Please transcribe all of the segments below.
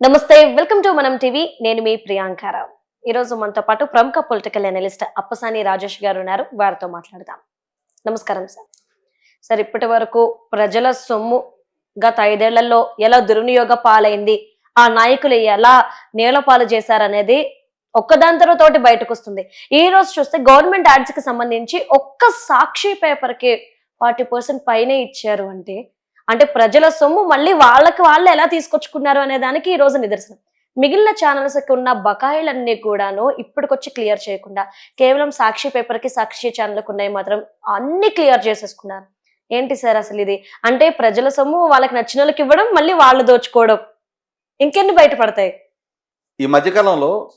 నమస్తే welcome to మనం TV. నేను మీ ప్రియాంకారావు ఈ రోజు మనతో పాటు ప్రముఖ పొలిటికల్ అనలిస్ట్ అప్పసాని రాజేష్ గారు ఉన్నారు. వారితో మాట్లాడదాం. నమస్కారం సార్. సార్ ఇప్పటి వరకు ప్రజల సొమ్ము గత ఐదేళ్ళలో ఎలా దుర్వినియోగ పాలైంది ఆ నాయకులు ఎలా నేలపాలు చేశారనేది ఒక్కదాని తోటి బయటకు వస్తుంది ఈ రోజు చూస్తే గవర్నమెంట్ యాడ్స్కి సంబంధించి ఒక్క సాక్షి పేపర్కి ఫార్టీ పర్సెంట్ పైనే ఇచ్చారు అంటే అంటే ప్రజల సొమ్ము మళ్ళీ వాళ్ళకి వాళ్ళు ఎలా తీసుకొచ్చుకున్నారు అనే దానికి ఈ రోజు నిదర్శనం. మిగిలిన ఛానల్స్కి ఉన్న బకాయిలన్నీ కూడాను ఇప్పటికొచ్చి క్లియర్ చేయకుండా కేవలం సాక్షి పేపర్కి సాక్షి ఛానల్కి ఉన్నాయి మాత్రం అన్ని క్లియర్ చేసేసుకున్నారు. ఏంటి సార్ అసలు ఇది? అంటే ప్రజల సొమ్ము వాళ్ళకి నచ్చిన వాళ్ళకి ఇవ్వడం మళ్ళీ వాళ్ళు దోచుకోవడం. ఇంకెన్ని బయటపడతాయి? ఈ మధ్యకాలంలో.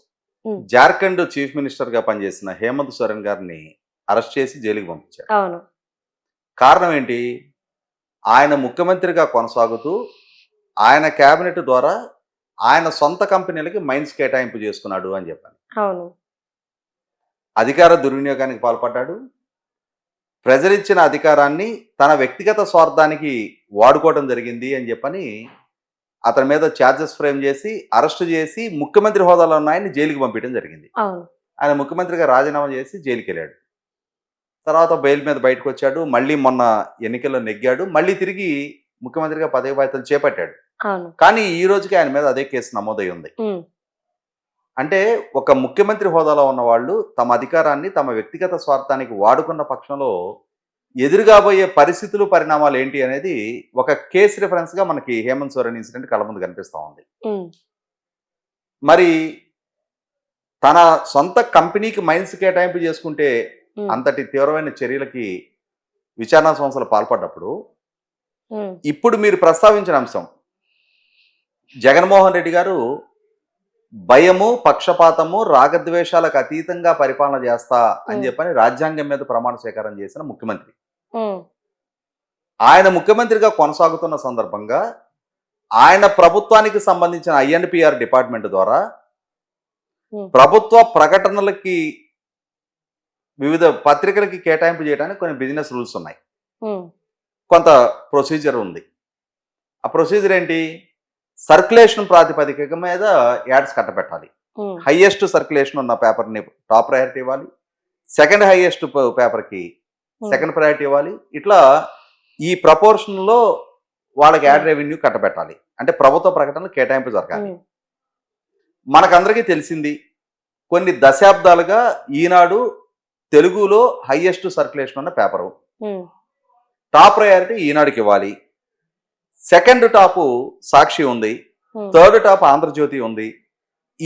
జార్ఖండ్ చీఫ్ మినిస్టర్గా పనిచేసిన హేమంత్ సోరెన్ గారిని అరెస్ట్ చేసి జైలుకి పంపించారు. అవును. కారణం ఏంటి? ఆయన ముఖ్యమంత్రిగా కొనసాగుతూ ఆయన కేబినెట్ ద్వారా ఆయన సొంత కంపెనీలకి మైన్స్ కేటాయింపు చేసుకున్నాడు అని చెప్పాను. అవును. అధికార దుర్వినియోగానికి పాల్పడ్డాడు. ప్రజలిచ్చిన అధికారాన్ని తన వ్యక్తిగత స్వార్థానికి వాడుకోవడం జరిగింది అని చెప్పని అతని మీద ఛార్జెస్ ఫ్రేమ్ చేసి అరెస్ట్ చేసి ముఖ్యమంత్రి హోదాలో ఉన్న ఆయన్ని జైలుకి పంపించడం జరిగింది. ఆయన ముఖ్యమంత్రిగా రాజీనామా చేసి జైలుకి వెళ్ళాడు తర్వాత బెయిల్ మీద బయటకు వచ్చాడు మళ్ళీ మొన్న ఎన్నికల్లో నెగ్గాడు మళ్ళీ తిరిగి ముఖ్యమంత్రిగా పదవి బాధ్యతలు చేపట్టాడు. కానీ ఈ రోజుకి ఆయన మీద అదే కేసు నమోదై ఉంది. అంటే ఒక ముఖ్యమంత్రి హోదాలో ఉన్న వాళ్ళు తమ అధికారాన్ని తమ వ్యక్తిగత స్వార్థానికి వాడుకున్న పక్షంలో ఎదురుగాబోయే పరిస్థితులు పరిణామాలు ఏంటి అనేది ఒక కేసు రిఫరెన్స్గా మనకి హేమంత్ సోరెన్ ఇన్సిడెంట్ కళ్ళ ముందు కనిపిస్తా ఉంది. మరి తన సొంత కంపెనీకి మైన్స్ కేటాయింపు చేసుకుంటే అంతటి తీవ్రమైన చర్యలకి విచారణ సంస్థలు పాల్పడ్డప్పుడు ఇప్పుడు మీరు ప్రస్తావించిన అంశం. జగన్మోహన్ రెడ్డి గారు భయము పక్షపాతము రాగద్వేషాలకు అతీతంగా పరిపాలన చేస్తా అని. చెప్పని రాజ్యాంగం మీద ప్రమాణ స్వీకారం చేసిన ముఖ్యమంత్రి. ఆయన ముఖ్యమంత్రిగా కొనసాగుతున్న సందర్భంగా ఆయన ప్రభుత్వానికి సంబంధించిన ఐఎన్పిఆర్ డిపార్ట్మెంట్ ద్వారా. ప్రభుత్వ ప్రకటనలకి వివిధ పత్రికలకి కేటాయింపు చేయడానికి కొన్ని బిజినెస్ రూల్స్ ఉన్నాయి. కొంత ప్రొసీజర్ ఉంది. ఆ ప్రొసీజర్ ఏంటి? సర్క్యులేషన్ ప్రాతిపదిక మీద యాడ్స్ కట్టబెట్టాలి. హైయెస్ట్ సర్క్యులేషన్ ఉన్న పేపర్ని టాప్ ప్రయారిటీ ఇవ్వాలి. సెకండ్ హైయెస్ట్ పేపర్కి సెకండ్ ప్రయారిటీ ఇవ్వాలి. ఇట్లా ఈ ప్రపోర్షన్లో వాళ్ళకి యాడ్ రెవెన్యూ కట్టబెట్టాలి. అంటే ప్రభుత్వ ప్రకటనలు కేటాయింపు జరగాలి. మనకందరికీ తెలిసింది కొన్ని దశాబ్దాలుగా ఈనాడు తెలుగులో హైయెస్ట్ సర్క్యులేషన్ ఉన్న పేపరు టాప్ ప్రయారిటీ ఈనాడుకి ఇవ్వాలి. సెకండ్ టాప్ సాక్షి ఉంది. థర్డ్ టాప్ ఆంధ్రజ్యోతి ఉంది.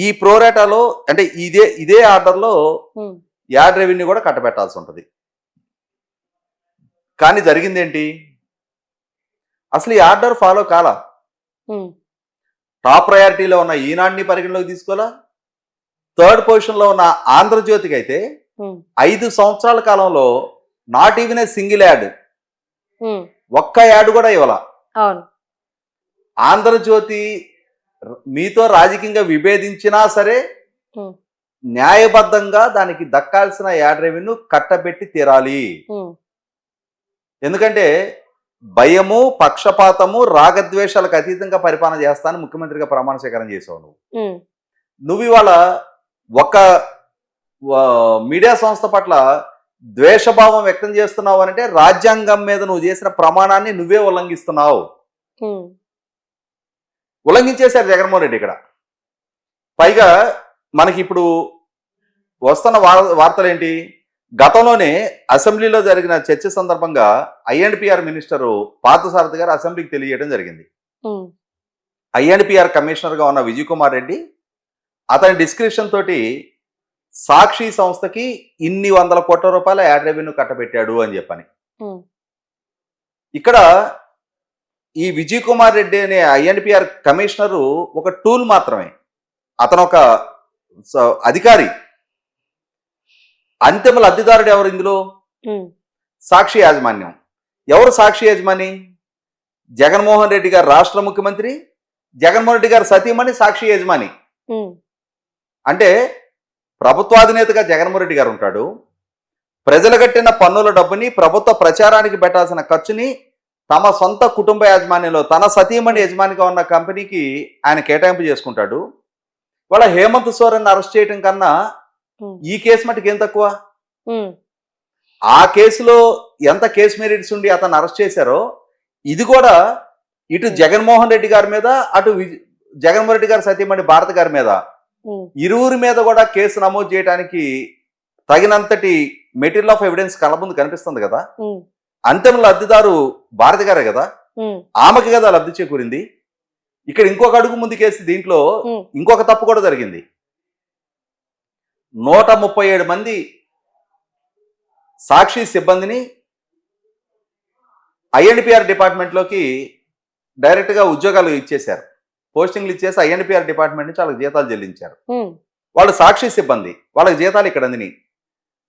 ఈ ప్రోరేటాలో అంటే ఇదే ఇదే ఆర్డర్లో యాడ్ రెవెన్యూ కూడా కట్టబెట్టాల్సి ఉంటుంది. కానీ జరిగిందేంటి? అసలు ఈ ఆర్డర్ ఫాలో కాలా? టాప్ ప్రయారిటీలో ఉన్న ఈనాడిని పరిగణలోకి తీసుకోవాలా? థర్డ్ పొజిషన్లో ఉన్న ఆంధ్రజ్యోతికి అయితే ఐదు సంవత్సరాల కాలంలో not even a single ad ఒక్క యాడ్ కూడా ఇవ్వాల. ఆంధ్రజ్యోతి మీతో రాజకీయంగా విభేదించినా సరే న్యాయబద్ధంగా దానికి దక్కాల్సిన యాడ్ రెవెన్యూ కట్టబెట్టి తీరాలి. ఎందుకంటే భయము పక్షపాతము రాగద్వేషాలకు అతీతంగా పరిపాలన చేస్తానని ముఖ్యమంత్రిగా ప్రమాణ స్వీకారం చేసావు నువ్వు నువ్వు ఇవాళ ఒక మీడియా సంస్థ పట్ల ద్వేషభావం వ్యక్తం చేస్తున్నావు అంటే రాజ్యాంగం మీద నువ్వు చేసిన ప్రమాణాన్ని నువ్వే ఉల్లంఘిస్తున్నావు. ఉల్లంఘించేశారు జగన్మోహన్ రెడ్డి ఇక్కడ. పైగా మనకి ఇప్పుడు వస్తున్న వార్- వార్తలు ఏంటి? గతంలోనే అసెంబ్లీలో జరిగిన చర్చ సందర్భంగా ఐఎన్పిఆర్ మినిస్టరు పార్థసారథి గారు అసెంబ్లీకి తెలియజేయడం జరిగింది. ఐఎన్పిఆర్ కమిషనర్గా ఉన్న విజయ్ కుమార్ రెడ్డి అతని డిస్క్రిప్షన్ తోటి సాక్షి సంస్థకి ఇన్ని వందల కోట్ల రూపాయల యాడ్ రెవెన్యూ కట్టబెట్టాడు అని చెప్పని. ఇక్కడ ఈ విజయ్ కుమార్ రెడ్డి అనే ఐఎన్పిఆర్ కమిషనరు ఒక టూల్ మాత్రమే. అతను ఒక అధికారి. అంతిమ లబ్ధిదారుడు ఎవరు ఇందులో? సాక్షి యాజమాన్యం. ఎవరు సాక్షి యాజమాని? జగన్మోహన్ రెడ్డి గారు రాష్ట్ర ముఖ్యమంత్రి జగన్మోహన్ రెడ్డి గారు సతీమణి సాక్షి యజమాని. అంటే ప్రభుత్వాధినేతగా జగన్మోహన్ రెడ్డి గారు ఉంటాడు. ప్రజలు కట్టిన పన్నుల డబ్బుని ప్రభుత్వ ప్రచారానికి పెట్టాల్సిన ఖర్చుని తమ సొంత కుటుంబ యాజమాన్యంలో తన సతీమణి యజమానిగా ఉన్న కంపెనీకి ఆయన కేటాయింపు చేసుకుంటాడు. వాళ్ళ హేమంత్ సోరెన్ అరెస్ట్ చేయడం కన్నా ఈ కేసు మటుకు ఏం తక్కువ? ఆ కేసులో ఎంత కేసు మెరిట్స్ ఉండి అతను అరెస్ట్ చేశారో ఇది కూడా ఇటు జగన్మోహన్ రెడ్డి గారి మీద అటు జగన్మోహన్ రెడ్డి గారి సతీమణి భారత గారి మీద ఇరువురి మీద కూడా కేసు నమోదు చేయడానికి తగినంతటి మెటీరియల్ ఆఫ్ ఎవిడెన్స్ కళ్ళ ముందు కనిపిస్తుంది కదా. అంతిమ లబ్ధిదారు భారతి గారే కదా. ఆమెకి కదా లబ్ధి చేకూరింది. ఇక్కడ ఇంకొక అడుగు ముందుకేసి దీంట్లో ఉమ్, ఇంకొక తప్పు కూడా జరిగింది. నూట ముప్పై ఏడు మంది సాక్షి సిబ్బందిని ఐఎన్పిఆర్ డిపార్ట్మెంట్లోకి డైరెక్ట్గా ఉద్యోగాలు ఇచ్చేశారు. పోస్టింగ్లు ఇచ్చేసి ఐఎన్పిఆర్ డిపార్ట్మెంట్ నుంచి వాళ్ళకి జీతాలు చెల్లించారు. వాళ్ళు సాక్షి సిబ్బంది. వాళ్ళకి జీతాలు ఇక్కడ అందిని.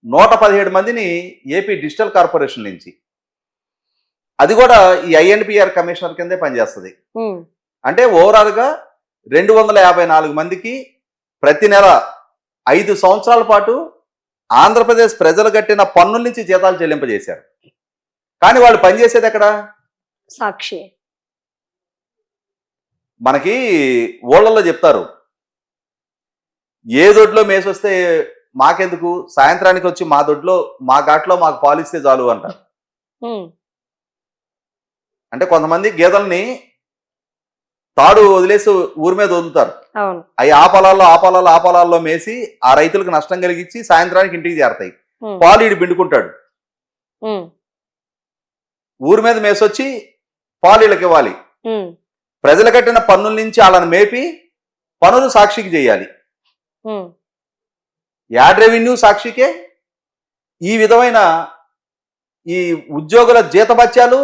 నూట పదిహేడు మందిని ఏపీ డిజిటల్ కార్పొరేషన్ నుంచి. అది కూడా ఈ ఐఎన్పిఆర్ కమిషనర్ కిందే పనిచేస్తుంది. అంటే ఓవరాల్గా రెండు వందల యాభై నాలుగు మందికి ప్రతి నెల ఐదు సంవత్సరాల పాటు ఆంధ్రప్రదేశ్ ప్రజలు కట్టిన పన్నుల నుంచి జీతాలు చెల్లింపజేశారు. కానీ వాళ్ళు పనిచేసేది ఎక్కడ? సాక్షి. మనకి ఊళ్ళల్లో చెప్తారు. ఏ దొడ్లో మేసొస్తే మాకెందుకు? సాయంత్రానికి వచ్చి మా దొడ్లో మా ఘాట్లో మాకు పాలిస్తే చాలు అంటారు. అంటే కొంతమంది గేదెల్ని తాడు వదిలేసి ఊరి మీద వదులుతారు. అవి ఆ పొలాల్లో ఆ పొలాల్లో ఆ పొలాల్లో మేసి ఆ రైతులకు నష్టం కలిగించి సాయంత్రానికి ఇంటికి చేరతాయి. పాలు ఈడు పిండుకుంటాడు. ఊరి మీద మేసొచ్చి పాలు వీళ్ళకి ఇవ్వాలి ప్రజలు కట్టిన పన్నుల నుంచి వాళ్ళని మేపి పనులు సాక్షికి చేయాలి. యాడ్ రెవెన్యూ సాక్షికే ఈ విధమైన ఈ ఉద్యోగుల జీతభత్యాలు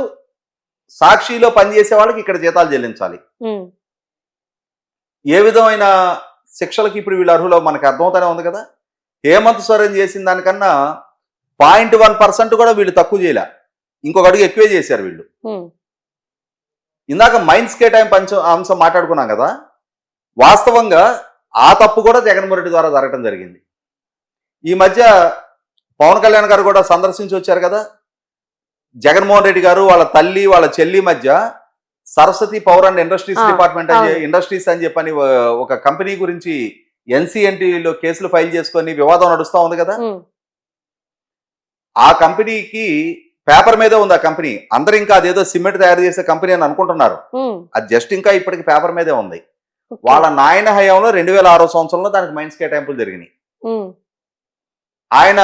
సాక్షిలో పనిచేసే వాళ్ళకి ఇక్కడ జీతాలు చెల్లించాలి. ఏ విధమైన శిక్షలకి ఇప్పుడు వీళ్ళు అర్హులో మనకు అర్థమవుతానే ఉంది కదా. హేమంత్ సోరెన్ చేసిన దానికన్నా పాయింట్ వన్ పర్సెంట్ కూడా వీళ్ళు తక్కువ చేయలే. ఇంకొక అడుగు ఎక్కువే చేశారు వీళ్ళు. ఇందాక మైండ్స్ కేటాయింపు అంశం అంశం మాట్లాడుకున్నాం కదా వాస్తవంగా ఆ తప్పు కూడా జగన్మోహన్ రెడ్డి ద్వారా జరగడం జరిగింది. ఈ మధ్య పవన్ కళ్యాణ్ గారు కూడా సందర్శించి వచ్చారు కదా జగన్మోహన్ రెడ్డి గారు వాళ్ళ తల్లి వాళ్ళ చెల్లి మధ్య Saraswati power and industries department అని. ఇండస్ట్రీస్ అని చెప్పని ఒక కంపెనీ గురించి ఎన్సీఎన్టీలో కేసులు ఫైల్ చేసుకొని వివాదం నడుస్తా ఉంది కదా. ఆ కంపెనీకి పేపర్ మీదే ఉంది ఆ కంపెనీ. అందరు ఇంకా అదేదో సిమెంట్ తయారు చేసే కంపెనీ అని అనుకుంటున్నారు. అది జస్ట్ ఇంకా ఇప్పటికి పేపర్ మీదే ఉంది. వాళ్ళ నాయన హయాంలో రెండు వేల ఆరో సంవత్సరంలో దానికి మైన్స్ కేటాయింపులు జరిగినాయి. ఆయన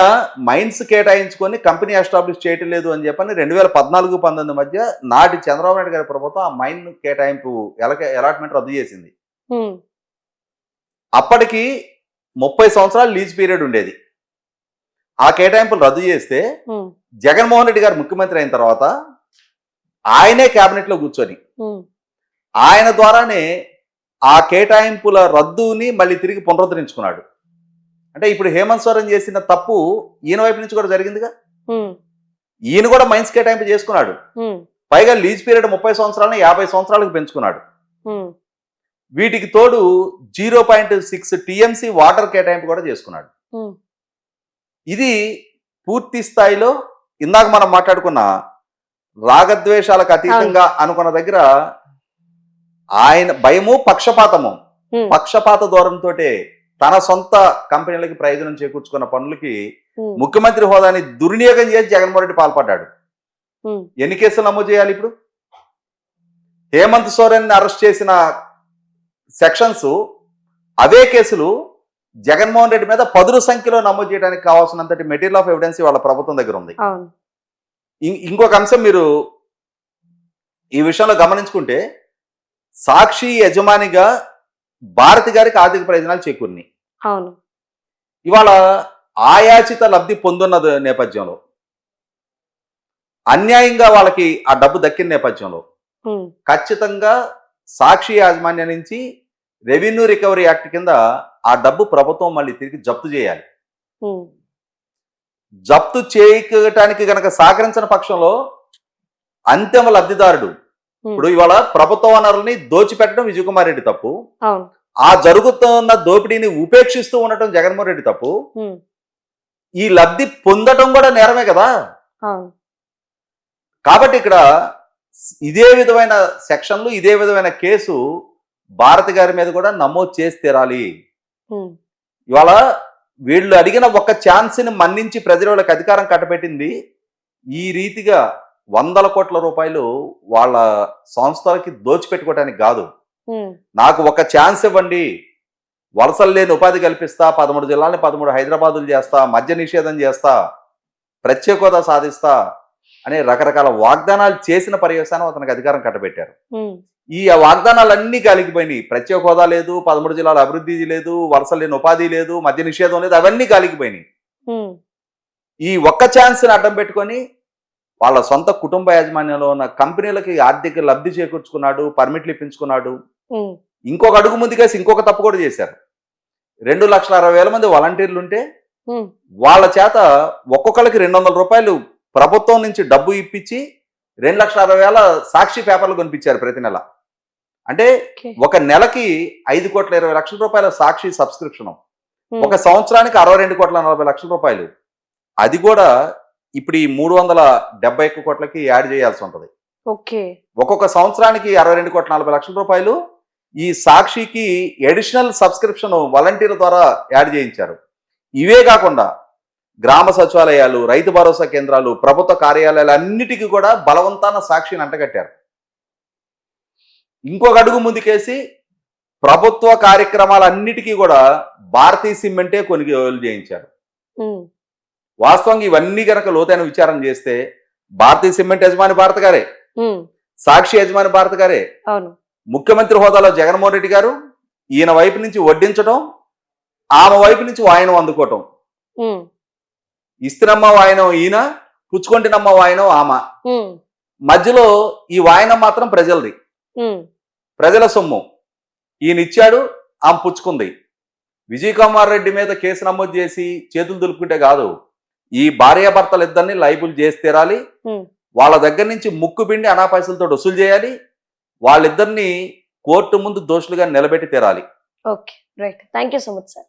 మైన్స్ కేటాయించుకొని కంపెనీ ఎస్టాబ్లిష్ చేయటం లేదు అని చెప్పని రెండు వేల పద్నాలుగు పంతొమ్మిది మధ్య నాటి చంద్రబాబు నాయుడు గారి ప్రభుత్వం ఆ మైన్ కేటాయింపు అలాట్మెంట్ రద్దు చేసింది. అప్పటికి ముప్పై సంవత్సరాలు లీజ్ పీరియడ్ ఉండేది. ఆ కేటాయింపులు రద్దు చేస్తే జగన్మోహన్ రెడ్డి గారు ముఖ్యమంత్రి అయిన తర్వాత ఆయనే cabinet లో కూర్చొని ఆయన ద్వారానే ఆ కేటాయింపుల రద్దుని మళ్ళీ తిరిగి పునరుద్ధరించుకున్నాడు. అంటే ఇప్పుడు హేమంత్ సోరెన్ చేసిన తప్పు ఈయన వైపు నుంచి కూడా జరిగిందిగా? ఈయన కూడా మైన్స్ కేటాయింపు చేసుకున్నాడు. పైగా లీజ్ పీరియడ్ ముప్పై సంవత్సరాలను యాభై సంవత్సరాలకు పెంచుకున్నాడు. వీటికి తోడు zero point six TMC water కేటాయింపు కూడా చేసుకున్నాడు. ఇది పూర్తి స్థాయిలో ఇందాక మనం మాట్లాడుకున్న రాగద్వేషాలకు అతీతంగా అనుకున్న దగ్గర ఆయన భయము పక్షపాతము. పక్షపాత ధోరణితో తన సొంత కంపెనీలకి ప్రయోజనం చేకూర్చుకున్న పనులకి ముఖ్యమంత్రి హోదాని దుర్వినియోగం చేసి జగన్మోహన్ రెడ్డి పాల్పడ్డాడు. ఎన్ని కేసులు నమోదు చేయాలి ఇప్పుడు? హేమంత్ సోరెన్ అరెస్ట్ చేసిన సెక్షన్స్ అవే కేసులు జగన్మోహన్ రెడ్డి మీద పదుల సంఖ్యలో నమోదు చేయడానికి కావాల్సినంతటి మెటీరియల్ ఆఫ్ ఎవిడెన్స్ వాళ్ళ ప్రభుత్వం దగ్గర ఉంది. ఇంకొక అంశం మీరు ఈ విషయంలో గమనించుకుంటే సాక్షి యజమానిగా భారతి గారికి ఆర్థిక ప్రయోజనాలు చేకూరినాయి. అవును. ఇవాళ ఆయాచిత లబ్ధి పొందున్న నేపథ్యంలో అన్యాయంగా వాళ్ళకి ఆ డబ్బు దక్కిన నేపథ్యంలో ఖచ్చితంగా సాక్షి యాజమాన్యం నుంచి రెవెన్యూ రికవరీ యాక్ట్ కింద ఆ డబ్బు ప్రభుత్వం మళ్ళీ తిరిగి జప్తు చేయాలి. జప్తు చేయటానికి గనక సహకరించిన పక్షంలో అంతిమ లబ్ధిదారుడు ఇప్పుడు ఇవాళ ప్రభుత్వ వనరుల్ని దోచిపెట్టడం విజయకుమార్ రెడ్డి తప్పు. ఆ జరుగుతున్న దోపిడీని ఉపేక్షిస్తూ ఉండటం జగన్మోహన్ రెడ్డి తప్పు. ఈ లబ్ధి పొందటం కూడా నేరమే కదా. కాబట్టి ఇక్కడ ఇదే విధమైన సెక్షన్లు ఇదే విధమైన కేసు భారతి గారి మీద కూడా నమోదు చేసి తీరాలి. ఇవాళ వీళ్ళు అడిగిన ఒక ఛాన్స్ని మన్నించి ప్రజల వాళ్ళకి అధికారం కట్టబెట్టింది. ఈ రీతిగా వందల కోట్ల రూపాయలు వాళ్ళ సంస్థలకి దోచిపెట్టుకోవడానికి కాదు. నాకు ఒక ఛాన్స్ ఇవ్వండి. వలసలు లేని ఉపాధి కల్పిస్తా పదమూడు జిల్లాలని పదమూడు హైదరాబాదులు చేస్తా మద్య నిషేధం చేస్తా ప్రత్యేక హోదా సాధిస్తా అనే రకరకాల వాగ్దానాలు చేసిన పర్యవసానం అతనికి అధికారం కట్టబెట్టారు. ఈ వాగ్దానాలన్నీ కాలిగిపోయినాయి ప్రత్యేక హోదా లేదు పదమూడు జిల్లాల అభివృద్ధి లేదు వలస లేని ఉపాధి లేదు మద్య నిషేధం లేదు అవన్నీ కాలిగిపోయినాయి ఈ ఒక్క ఛాన్స్ని అడ్డం పెట్టుకొని వాళ్ళ సొంత కుటుంబ యాజమాన్యంలో ఉన్న కంపెనీలకి ఆర్థిక లబ్ధి చేకూర్చుకున్నాడు పర్మిట్లు ఇప్పించుకున్నాడు. ఇంకొక అడుగు ముందుకేసి ఇంకొక తప్పు కూడా చేశారు. రెండు లక్షల అరవై వేల మంది వాలంటీర్లు ఉంటే వాళ్ళ చేత ఒక్కొక్కరికి రెండు వందల రూపాయలు ప్రభుత్వం నుంచి డబ్బు ఇప్పించి రెండు లక్షల అరవై వేల సాక్షి పేపర్లు కొనిపించారు ప్రతి నెల. అంటే. ఒక నెలకి ఐదు కోట్ల ఇరవై లక్షల రూపాయల సాక్షి సబ్స్క్రిప్షన్. ఉమ్, ఒక సంవత్సరానికి అరవై రెండు కోట్ల నలభై లక్షల రూపాయలు. అది కూడా ఇప్పుడు ఈ మూడు వందల డెబ్బై ఒక్క కోట్లకి యాడ్ చేయాల్సి ఉంటుంది. ఓకే. ఒక్కొక్క సంవత్సరానికి అరవై రెండు కోట్ల నలభై లక్షల రూపాయలు ఈ సాక్షికి ఎడిషనల్ సబ్స్క్రిప్షన్ వాలంటీర్ల ద్వారా యాడ్ చేయించారు. ఇవే కాకుండా గ్రామ సచివాలయాలు రైతు భరోసా కేంద్రాలు ప్రభుత్వ కార్యాలయాలు అన్నిటికీ కూడా బలవంతాన సాక్షిని అంటగట్టారు. ఇంకొక అడుగు ముందుకేసి ప్రభుత్వ కార్యక్రమాలన్నిటికీ కూడా భారతీయ సిమెంటే కొనుగోలు చేయించారు. వాస్తవంగా ఇవన్నీ గనక లోతైన విచారం చేస్తే భారతీయ సిమెంట్ యజమాని భారత గారే. సాక్షి యజమాని భారత గారే. ముఖ్యమంత్రి హోదాలో జగన్మోహన్ రెడ్డి గారు ఈయన వైపు నుంచి వడ్డించడం ఆమె వైపు నుంచి వాయనం అందుకోవటం. ఉమ్, ఇస్తినమ్మ వాయనం ఈయన పుచ్చుకొంటినమ్మ వాయనం ఆమె. మధ్యలో ఈ వాయనం మాత్రం ప్రజలది. ప్రజల సొమ్ము. ఈయన ఇచ్చాడు ఆమె పుచ్చుకుంది. విజయ్ కుమార్ రెడ్డి మీద కేసు నమోదు చేసి చేతులు దులుపుకుంటే కాదు ఈ భార్యాభర్తలు ఇద్దరిని లైబుల్ చేసి తీరాలి. వాళ్ళ దగ్గర నుంచి ముక్కు పిండి అనా పైసలతో వసూలు చేయాలి. వాళ్ళిద్దరిని కోర్టు ముందు దోషులుగా నిలబెట్టి తీరాలి. Okay right. Thank you so much sir.